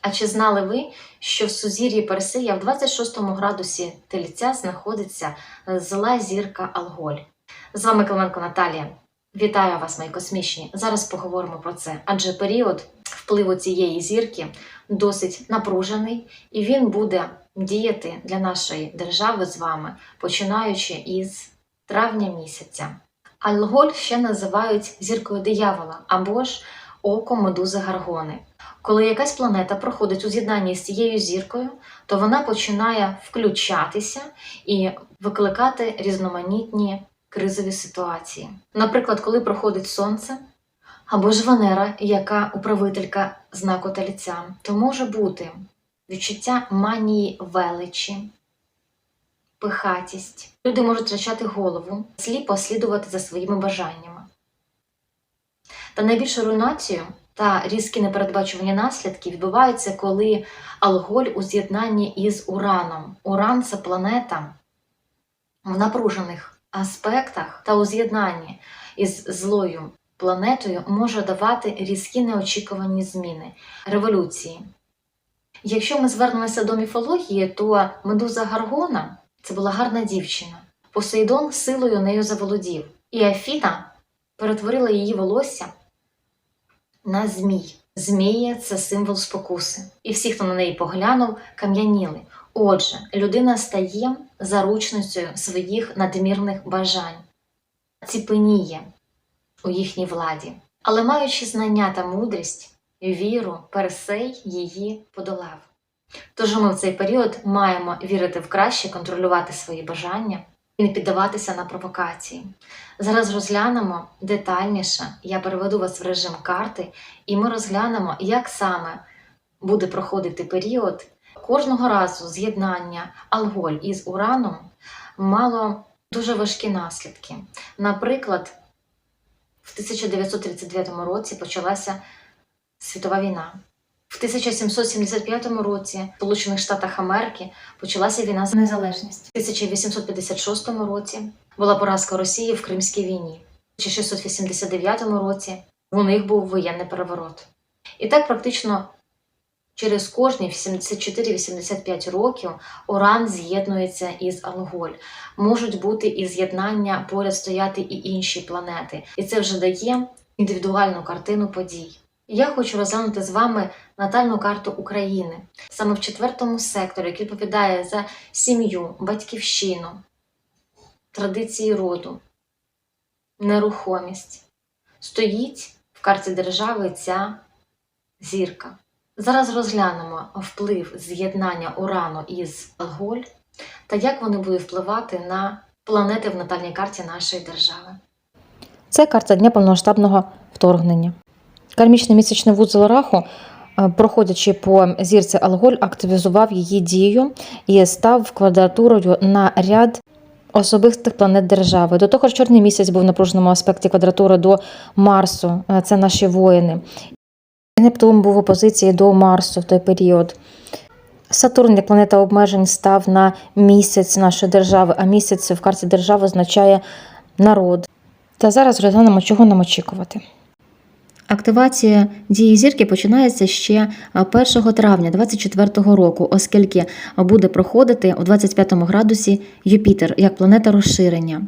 А чи знали ви, що в сузір'ї Персея в 26 градусі тельця знаходиться зла зірка Алголь? З вами Клименко Наталія. Вітаю вас, мої космічні. Зараз поговоримо про це, адже період впливу цієї зірки досить напружений, і він буде діяти для нашої держави з вами, починаючи із травня місяця. Алголь ще називають зіркою диявола або ж оком медузи Гаргони. Коли якась планета проходить у з'єднанні з цією зіркою, то вона починає включатися і викликати різноманітні кризові ситуації. Наприклад, коли проходить сонце або ж Венера, яка управителька знаку тельця, то може бути відчуття манії величі, пихатість. Люди можуть втрачати голову, сліпо слідувати за своїми бажаннями. Та найбільшу руйнацію та різкі непередбачувані наслідки відбуваються, коли алголь у з'єднанні із Ураном. Уран це планета в напружених аспектах та у з'єднанні із злою планетою може давати різкі неочікувані зміни, революції. Якщо ми звернемося до міфології, то медуза Гаргона це була гарна дівчина. Посейдон силою нею заволодів, і Афіна перетворила її волосся на змій. Змія це символ спокуси. І всі, хто на неї поглянув, кам'яніли. Отже, людина стає заручницею своїх надмірних бажань, ціпеніє у їхній владі. Але маючи знання та мудрість, віру, Персей її подолав. Тож ми в цей період маємо вірити в краще, контролювати свої бажання і не піддаватися на провокації. Зараз розглянемо детальніше, я переведу вас в режим карти, і ми розглянемо, як саме буде проходити період. Кожного разу з'єднання алголь із ураном мало дуже важкі наслідки. Наприклад, в 1939 році почалася світова війна. В 1775 році в Сполучених Штатах Америки почалася війна за незалежність. В 1856 році була поразка Росії в Кримській війні. В 1689 році у них був воєнний переворот. І так практично через кожні 74-85 років Уран з'єднується із Алголь. Можуть бути і з'єднання поряд стояти і інші планети. І це вже дає індивідуальну картину подій. Я хочу розглянути з вами натальну карту України саме в четвертому секторі, який відповідає за сім'ю, батьківщину, традиції роду, нерухомість. Стоїть в карті держави ця зірка. Зараз розглянемо вплив з'єднання Урану із Алголь та як вони будуть впливати на планети в натальній карті нашої держави. Це карта дня повномасштабного вторгнення. Кармічний місячний вузол раху, е, проходячи по зірці Алголь, активізував її дію і став квадратурою на ряд особистих планет держави. До того ж, чорний місяць був в напруженому аспекті квадратури до Марсу, е, це наші воїни. Нептун був у опозиції до Марсу в той період. Сатурн, як планета обмежень, став на місяць нашої держави, а місяць в карті держави означає народ. Та зараз розглянемо, чого нам очікувати. Активація дії зірки починається ще 1 травня 2024 року, оскільки буде проходити у 25 градусі Юпітер як планета розширення.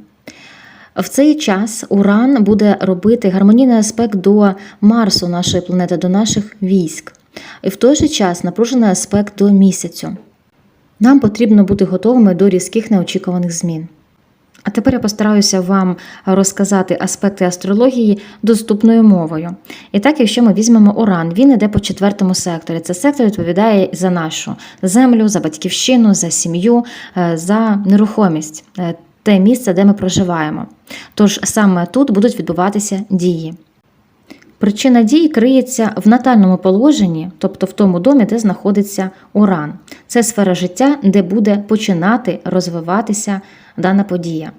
В цей час Уран буде робити гармонійний аспект до Марсу, нашої планети, до наших військ. І в той же час напружений аспект до місяцю. Нам потрібно бути готовими до різких неочікуваних змін. А тепер я постараюся вам розказати аспекти астрології доступною мовою. І так, якщо ми візьмемо Уран, він іде по четвертому секторі. Це сектор відповідає за нашу землю, за батьківщину, за сім'ю, е, за нерухомість, е, те місце, де ми проживаємо. Тож саме тут будуть відбуватися дії. Причина дій криється в натальному положенні, тобто в тому домі, де знаходиться Уран. Це сфера життя, де буде починати розвиватися дана подія.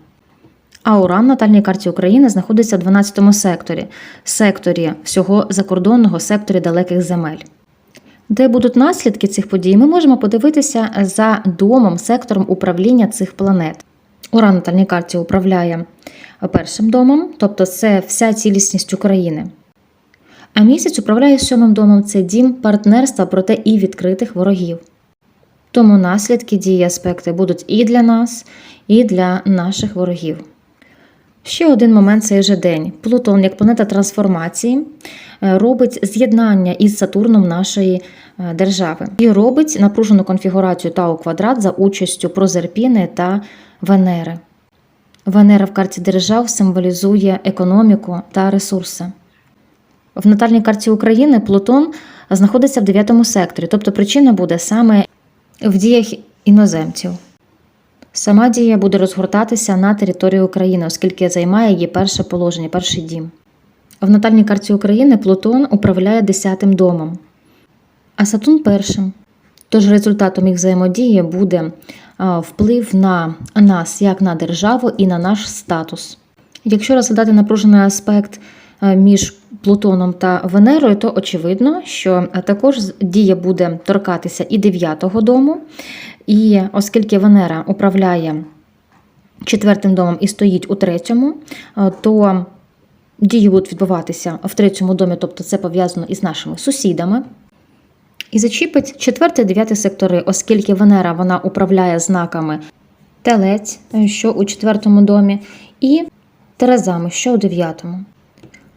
А Уран в натальній карті України знаходиться в 12 секторі, секторі всього закордонного секторі далеких земель. Де будуть наслідки цих подій, ми можемо подивитися за домом, сектором управління цих планет. Уран в натальній карті управляє першим домом, тобто це вся цілісність України. А місяць управляє сьомим домом це дім партнерства, проте і відкритих ворогів. Тому наслідки дії аспекти будуть і для нас, і для наших ворогів. Ще один момент цей же день. Плутон, як планета трансформації, е, робить з'єднання із Сатурном нашої е, держави і робить напружену конфігурацію Тау квадрат за участю Прозерпіни та Венери. Венера в карті держав символізує економіку та ресурси. В натальній карті України Плутон знаходиться в 9 секторі, тобто причина буде саме в діях іноземців. Сама дія буде розгортатися на території України, оскільки займає її перше положення, перший дім. В натальній карті України Плутон управляє 10-тим домом, а Сатурн першим. Тож результатом їх взаємодії буде вплив на нас як на державу і на наш статус. Якщо розглядати напружений аспект між Плутоном та Венерою, то очевидно, що е, також дія буде торкатися і 9-го дому. І оскільки Венера управляє четвертим домом і стоїть у третьому, е, то дії будуть відбуватися в третьому домі, тобто це пов'язано із нашими сусідами. І зачіпить четвертий, дев'ятий сектори, оскільки Венера вона управляє знаками телець, е, що у четвертому домі, і терезами, що у дев'ятому.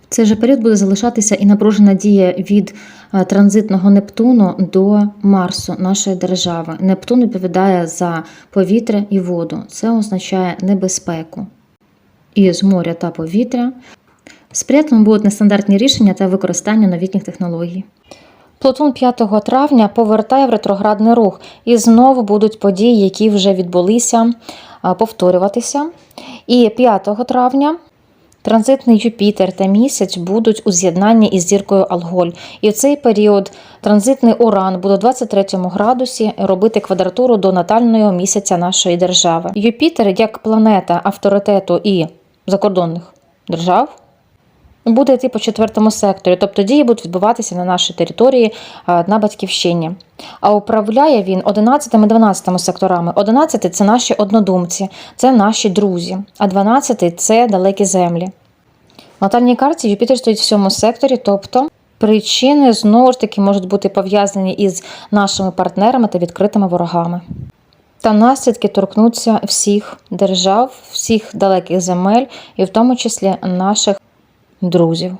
В цей же період буде залишатися і напружена дія від е, транзитного Нептуну до Марсу, нашої держави. Нептун відповідає за повітря і воду. Це означає небезпеку. І з моря та повітря сприятливим будуть нестандартні рішення та використання новітніх технологій. Плутон 5 травня повертає в ретроградний рух, і знову будуть події, які вже відбулися, повторюватися. І 5 травня транзитний Юпітер та місяць будуть у з'єднанні із зіркою Алголь. І в цей період транзитний Уран буде у 23 градусі робити квадратуру до натального місяця нашої держави. Юпітер, як планета авторитету і закордонних держав, буде йти по четвертому секторі, тобто дії будуть відбуватися на нашій території на батьківщині. А управляє він 11 і 12 секторами. 11 – це наші однодумці, це наші друзі, а 12 – це далекі землі. В натальній карті Юпітер стоїть в сьомому секторі, тобто причини знову ж таки можуть бути пов'язані із нашими партнерами та відкритими ворогами. Та наслідки торкнуться всіх держав, всіх далеких земель, і в тому числі наших друзів.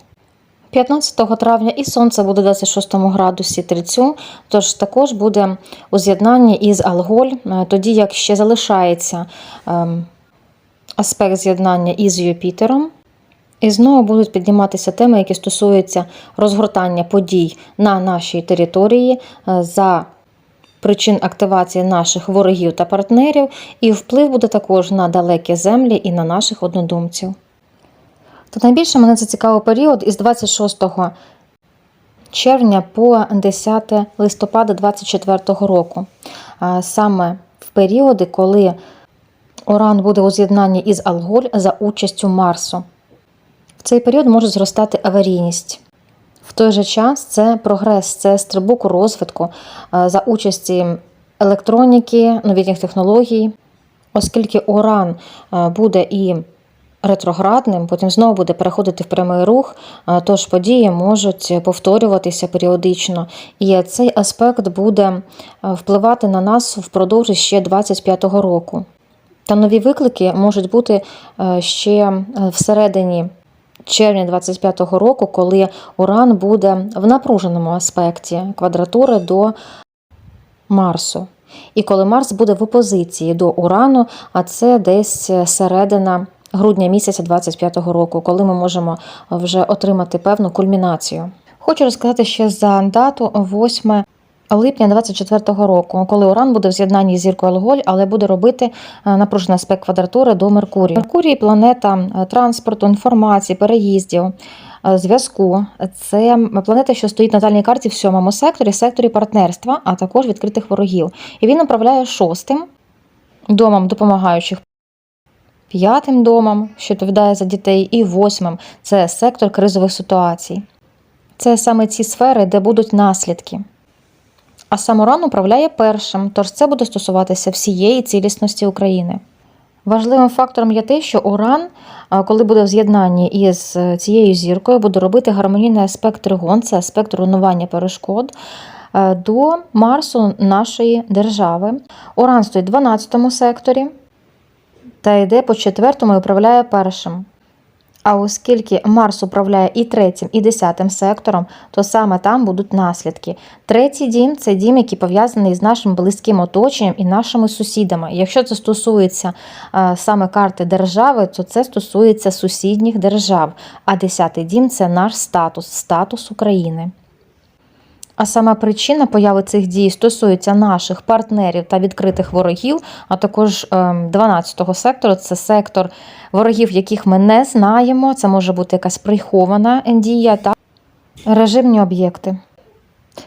15 травня і сонце буде в 26 градусі тельцю, тож також буде у з'єднанні із Алголь, е, тоді як ще залишається ем, аспект з'єднання із Юпітером. І знову будуть підніматися теми, які стосуються розгортання подій на нашій території е, за причин активації наших ворогів та партнерів, і вплив буде також на далекі землі і на наших однодумців. То найбільше мене зацікавив період із 26 червня по 10 листопада 2024 року. Саме в періоди, коли Уран буде у з'єднанні із Алголь за участю Марсу. В цей період може зростати аварійність. В той же час це прогрес, це стрибок у розвитку за участі електроніки, новітніх технологій, оскільки Уран буде і ретроградним, потім знову буде переходити в прямий рух, е, тож події можуть повторюватися періодично. І цей аспект буде е, впливати на нас впродовж ще 25-го року. Та нові виклики можуть бути е, ще е, всередині червня 25-го року, коли Уран буде в напруженому аспекті квадратури до Марсу. І коли Марс буде в опозиції до Урану, а це десь середина грудня місяця 25-го року, коли ми можемо вже отримати певну кульмінацію. Хочу розказати ще за дату 8 липня 24-го року, коли Уран буде в з'єднанні з зіркою Алголь, але буде робити е, напружений аспект квадратури до Меркурія. Меркурій планета е, транспорту, інформації, переїздів. е, Зв'язку це планета, що стоїть на натальній карті в сьомому секторі, секторі партнерства, а також відкритих ворогів. І він управляє шостим домом допомагаючих, п'ятим домом, що відповідає за дітей, і восьмим це сектор кризових ситуацій. Це саме ці сфери, де будуть наслідки. А сам Уран управляє першим, тож це буде стосуватися всієї цілісності України. Важливим фактором є те, що Уран, коли буде в з'єднанні із е, цією зіркою, буде робити гармонійний аспект тригон, це аспект руйнування перешкод е, до Марсу нашої держави. Уран стоїть в 12 секторі та йде по четвертому і управляє першим. А оскільки Марс управляє і третім, і десятим сектором, то саме там будуть наслідки. Третій дім це дім, який пов'язаний з нашим близьким оточенням і нашими сусідами. Якщо це стосується саме карти держави, то це стосується сусідніх держав. А десятий дім це наш статус, статус України. А сама причина появи цих дій стосується наших партнерів та відкритих ворогів, а також 12-го сектору це сектор ворогів, яких ми не знаємо. Це може бути якась прихована дія та режимні об'єкти.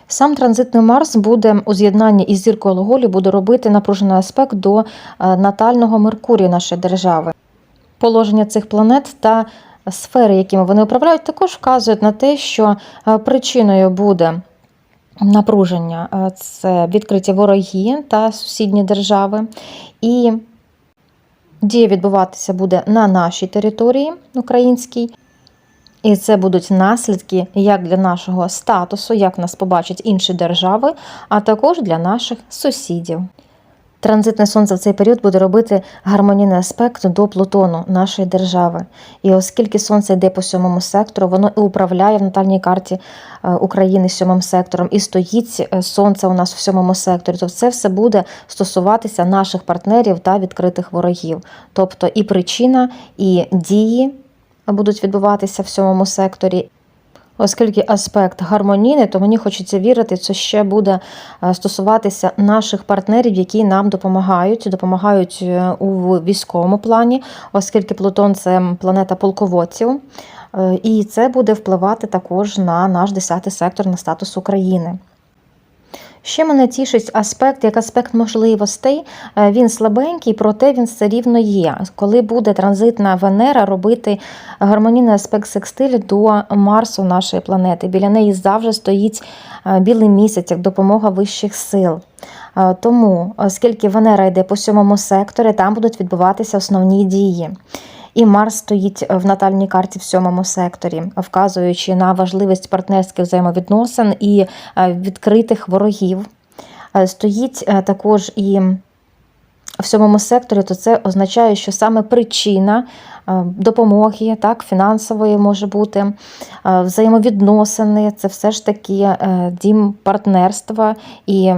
Сам транзитний Марс буде у з'єднанні із зіркою Алголі буде робити напружений аспект до е, натального Меркурія нашої держави. Положення цих планет та сфери, якими вони управляють, також вказують на те, що е, причиною буде напруження е, це відкриті вороги та сусідні держави. І дія відбуватися буде на нашій території українській. І це будуть наслідки як для нашого статусу, як нас побачать інші держави, а також для наших сусідів. Транзитне сонце в цей період буде робити гармонійний аспект до Плутону, нашої держави. І оскільки сонце йде по сьомому сектору, воно і управляє в натальній карті е, України сьомим сектором, і стоїть е, сонце у нас в сьомому секторі, то це все буде стосуватися наших партнерів та відкритих ворогів. Тобто і причина, і дії будуть відбуватися в сьомому секторі. Оскільки аспект гармонійний, то мені хочеться вірити, це ще буде е, стосуватися наших партнерів, які нам допомагають, допомагають е, у військовому плані, оскільки Плутон це планета полководців, Е, і це буде впливати також на наш 10 сектор, на статус України. Ще мене тішить аспект, як аспект можливостей. Е, Він слабенький, проте він все рівно є. Коли буде транзитна Венера робити гармонійний аспект секстилю до Марсу нашої планети. Біля неї завжди стоїть е, білий місяць як допомога вищих сил. Е, Тому, оскільки Венера йде по сьомому секторі, там будуть відбуватися основні дії. І Марс стоїть в натальній карті в сьомому секторі, вказуючи на важливість партнерських взаємовідносин і е, відкритих ворогів. Е, Стоїть е, також і в сьомому секторі, то це означає, що саме причина е, допомоги, так, фінансової може бути, е, взаємовідносини, це все ж таки е, дім партнерства і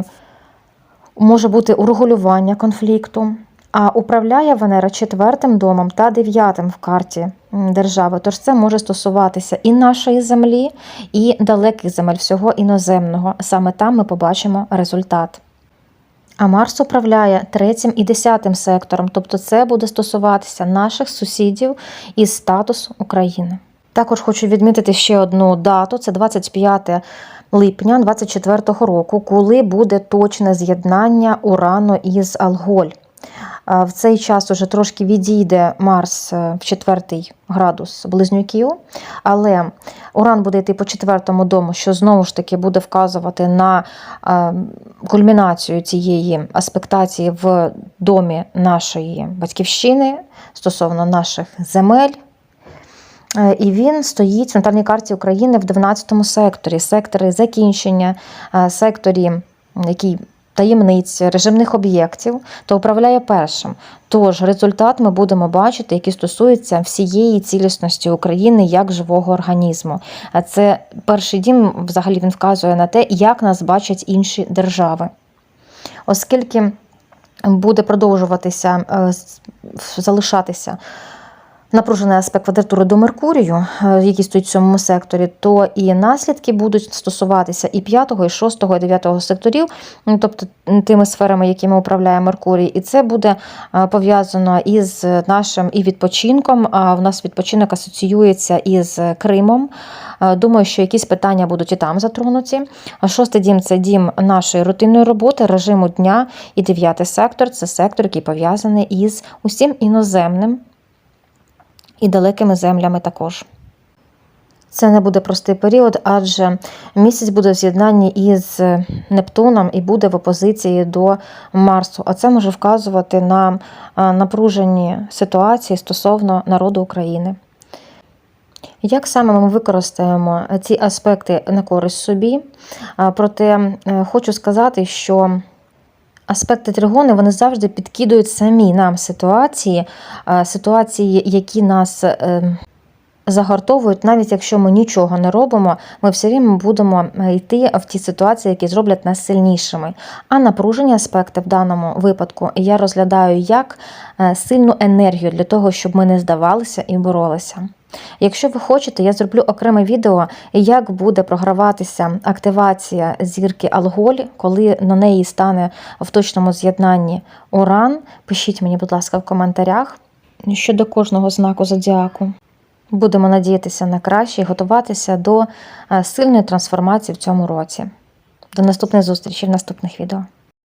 може бути урегулювання конфлікту. А управляє Венера четвертим домом та дев'ятим в карті держави. Тож це може стосуватися і нашої землі, і далеких земель, всього іноземного. Саме там ми побачимо результат. А Марс управляє третім і десятим сектором, тобто це буде стосуватися наших сусідів із статусу України. Також хочу відмітити ще одну дату: це 25 липня 24 року, коли буде точне з'єднання Урану із Алголь. В цей час уже трошки відійде Марс е, в четвертий градус близнюків, але Уран буде йти по четвертому дому, що знову ж таки буде вказувати на е, кульмінацію цієї аспектації в домі нашої батьківщини стосовно наших земель. Е, І він стоїть в натальній карті України в 12 секторі, секторі закінчення, секторі, який таємниць, режимних об'єктів, то управляє першим. Тож результат ми будемо бачити, який стосується всієї цілісності України як живого організму. А це перший дім, взагалі він вказує на те, як нас бачать інші держави. Оскільки буде продовжуватися е, залишатися напружений аспект квадратури до Меркурію, е, який стоїть в цьому секторі, то і наслідки будуть стосуватися і 5, і 6, і 9 секторів, ну, тобто тими сферами, якими управляє Меркурій. І це буде е, пов'язано із нашим і відпочинком. А в нас відпочинок асоціюється із Кримом. Е, Думаю, що якісь питання будуть і там затронуті. Шостий дім це дім нашої рутинної роботи, режиму дня. І дев'ятий сектор це сектор, який пов'язаний із усім іноземним і далекими землями також. Це не буде простий період, адже місяць буде в з'єднанні із Нептуном і буде в опозиції до Марсу. А це може вказувати на напружені ситуації стосовно народу України. Як саме ми використаємо ці аспекти на користь собі? Проте е, хочу сказати, що аспекти тригони вони завжди підкидують самі нам ситуації, ситуації, які нас е, загартовують, навіть якщо ми нічого не робимо, ми все рівно будемо е, йти в ті ситуації, які зроблять нас сильнішими. А напружені аспекти в даному випадку я розглядаю як е, сильну енергію для того, щоб ми не здавалися і боролися. Якщо ви хочете, я зроблю окреме відео, як буде програватися активація зірки Алголь, коли на неї стане в точному з'єднанні Уран. Пишіть мені, будь ласка, в коментарях щодо кожного знаку зодіаку. Будемо надіятися на краще і готуватися до е, сильної трансформації в цьому році. До наступних зустрічей в наступних відео.